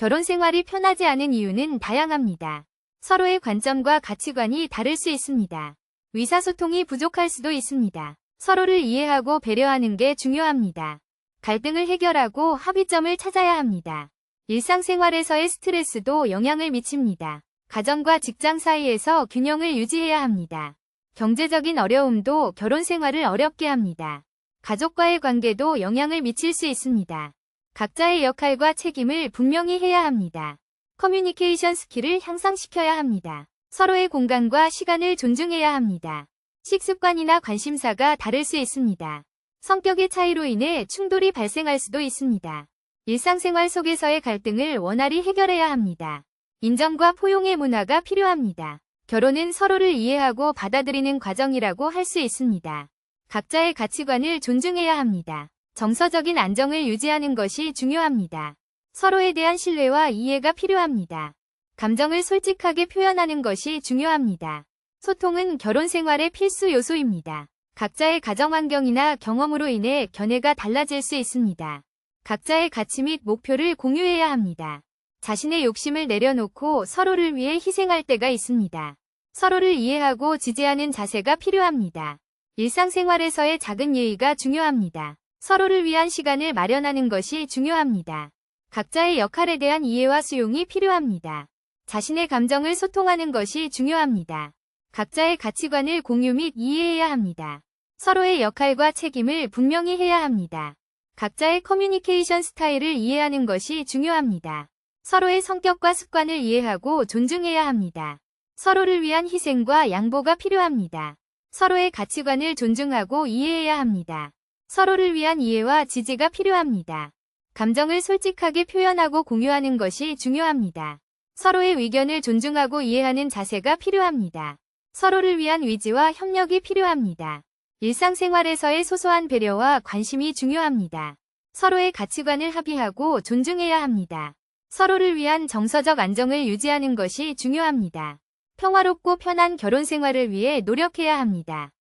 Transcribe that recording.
결혼 생활이 편하지 않은 이유는 다양합니다. 서로의 관점과 가치관이 다를 수 있습니다. 의사소통이 부족할 수도 있습니다. 서로를 이해하고 배려하는 게 중요합니다. 갈등을 해결하고 합의점을 찾아야 합니다. 일상생활에서의 스트레스도 영향을 미칩니다. 가정과 직장 사이에서 균형을 유지해야 합니다. 경제적인 어려움도 결혼 생활을 어렵게 합니다. 가족과의 관계도 영향을 미칠 수 있습니다. 각자의 역할과 책임을 분명히 해야 합니다. 커뮤니케이션 스킬을 향상시켜야 합니다. 서로의 공간과 시간을 존중해야 합니다. 식습관이나 관심사가 다를 수 있습니다. 성격의 차이로 인해 충돌이 발생할 수도 있습니다. 일상생활 속에서의 갈등을 원활히 해결해야 합니다. 인정과 포용의 문화가 필요합니다. 결혼은 서로를 이해하고 받아들이는 과정이라고 할 수 있습니다. 각자의 가치관을 존중해야 합니다. 정서적인 안정을 유지하는 것이 중요합니다. 서로에 대한 신뢰와 이해가 필요합니다. 감정을 솔직하게 표현하는 것이 중요합니다. 소통은 결혼 생활의 필수 요소입니다. 각자의 가정 환경이나 경험으로 인해 견해가 달라질 수 있습니다. 각자의 가치 및 목표를 공유해야 합니다. 자신의 욕심을 내려놓고 서로를 위해 희생할 때가 있습니다. 서로를 이해하고 지지하는 자세가 필요합니다. 일상생활에서의 작은 예의가 중요합니다. 서로를 위한 시간을 마련하는 것이 중요합니다. 각자의 역할에 대한 이해와 수용이 필요합니다. 자신의 감정을 소통하는 것이 중요합니다. 각자의 가치관을 공유 및 이해해야 합니다. 서로의 역할과 책임을 분명히 해야 합니다. 각자의 커뮤니케이션 스타일을 이해하는 것이 중요합니다. 서로의 성격과 습관을 이해하고 존중해야 합니다. 서로를 위한 희생과 양보가 필요합니다. 서로의 가치관을 존중하고 이해해야 합니다. 서로를 위한 이해와 지지가 필요합니다. 감정을 솔직하게 표현하고 공유하는 것이 중요합니다. 서로의 의견을 존중하고 이해하는 자세가 필요합니다. 서로를 위한 위지와 협력이 필요합니다. 일상생활에서의 소소한 배려와 관심이 중요합니다. 서로의 가치관을 합의하고 존중해야 합니다. 서로를 위한 정서적 안정을 유지하는 것이 중요합니다. 평화롭고 편한 결혼 생활을 위해 노력해야 합니다.